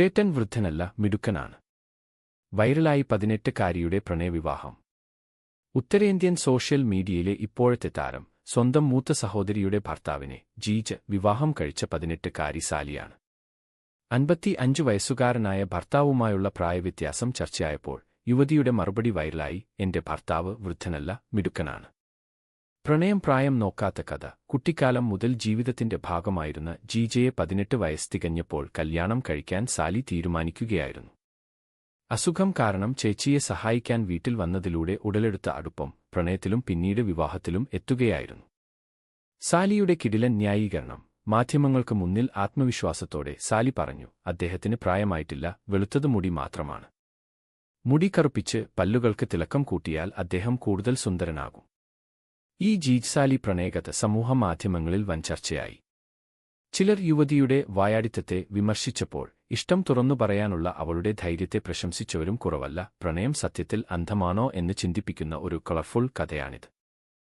ചേട്ടൻ വൃദ്ധനല്ല മിടുക്കനാണ്. വൈറലായി പതിനെട്ടുകാരിയുടെ പ്രണയവിവാഹം. ഉത്തരേന്ത്യൻ സോഷ്യൽ മീഡിയയിലെ ഇപ്പോഴത്തെ താരം സ്വന്തം മൂത്ത സഹോദരിയുടെ ഭർത്താവിനെ ജീജ് വിവാഹം കഴിച്ച പതിനെട്ടുകാരി സാലിയാണ്. അൻപത്തി അഞ്ച് വയസ്സുകാരനായ ഭർത്താവുമായുള്ള പ്രായവ്യത്യാസം ചർച്ചയായപ്പോൾ യുവതിയുടെ മറുപടി വൈറലായി എന്റെ ഭർത്താവ് വൃദ്ധനല്ല മിടുക്കനാണ്. പ്രണയം പ്രായം നോക്കാത്ത കഥ കുട്ടിക്കാലം മുതൽ ജീവിതത്തിന്റെ ഭാഗമായിരുന്ന ജീജയെ പതിനെട്ട് വയസ്സ് തികഞ്ഞപ്പോൾ കല്യാണം കഴിക്കാൻ സാലി തീരുമാനിക്കുകയായിരുന്നു. അസുഖം കാരണം ചേച്ചിയെ സഹായിക്കാൻ വീട്ടിൽ വന്നതിലൂടെ ഉടലെടുത്ത അടുപ്പം പ്രണയത്തിലും പിന്നീട് വിവാഹത്തിലും എത്തുകയായിരുന്നു. സാലിയുടെ കിടിലൻ ന്യായീകരണം മാധ്യമങ്ങൾക്ക് മുന്നിൽ ആത്മവിശ്വാസത്തോടെ സാലി പറഞ്ഞു അദ്ദേഹത്തിന് പ്രായമായിട്ടില്ല വെളുത്തത് മുടി മാത്രമാണ്. മുടി കറുപ്പിച്ച് പല്ലുകൾക്ക് തിളക്കം കൂട്ടിയാൽ അദ്ദേഹം കൂടുതൽ സുന്ദരനാകും. ഈ ജീജ്സാലി പ്രണയകഥ സമൂഹമാധ്യമങ്ങളിൽ വൻ ചർച്ചയായി. ചിലർ യുവതിയുടെ വായാടിത്തത്തെ വിമർശിച്ചപ്പോൾ ഇഷ്ടം തുറന്നു പറയാനുള്ള അവളുടെ ധൈര്യത്തെ പ്രശംസിച്ചവരും കുറവല്ല പ്രണയം സത്യത്തിൽ അന്ധമാണോ എന്ന് ചിന്തിപ്പിക്കുന്ന ഒരു കളർഫുൾ കഥയാണിത്.